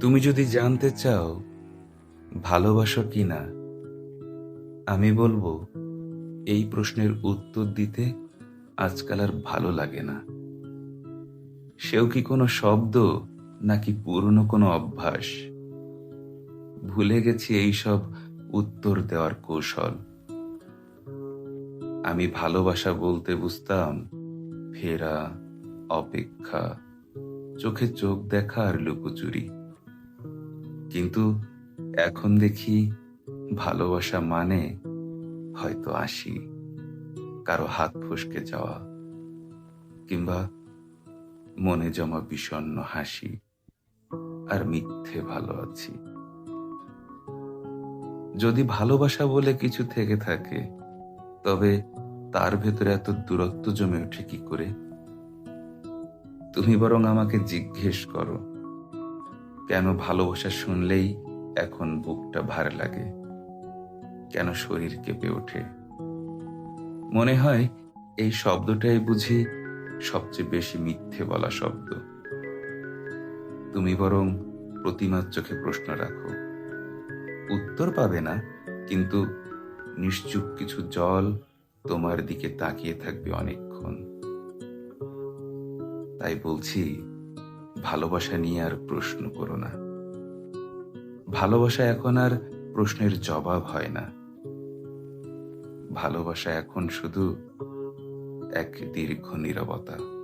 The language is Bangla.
তুমি যদি জানতে চাও ভালোবাসো কি না আমি বলব, এই প্রশ্নের উত্তর দিতে আজকাল আর ভালো লাগে না। সেও কি কোনো শব্দ নাকি পুরনো কোনো অভ্যাস? ভুলে গেছি এই সব উত্তর দেওয়ার কৌশল। আমি ভালোবাসা বলতে বুঝতাম ফেরা, অপেক্ষা, চোখে চোখ দেখা আর লুকোচুরি। কিন্তু এখন দেখি ভালোবাসা মানে হয়তো আসি কারও হাত ফসকে যাওয়া, কিংবা মনে জমা বিষণ্ণ হাসি আর মিথ্যে ভালো আছি যদি ভালোবাসা বলে কিছু থেকে থাকে, তবে তার ভেতরে এত দূরত্ব জমে ওঠে কি করে? তুমি বরং আমাকে জিজ্ঞেস করো। কেন ভালোবাসা শুনলেই এখন বুকটা ভার লাগে? কেন শরীর কেঁপে ওঠে? মনে হয় এই শব্দটাই বুঝি সবচেয়ে বেশি মিথ্যে বলা শব্দ। তুমি বরং প্রতিমার চোখে প্রশ্ন রাখো। উত্তর পাবে না, কিন্তু নিশ্চুপ কিছু জল তোমার দিকে তাকিয়ে থাকবে অনেকক্ষণ। তাই বলছি ভালোবাসা নিয়ে আর প্রশ্ন করো না। ভালোবাসা এখন আর প্রশ্নের জবাব হয় না। ভালোবাসা এখন শুধু এক দীর্ঘ নীরবতা।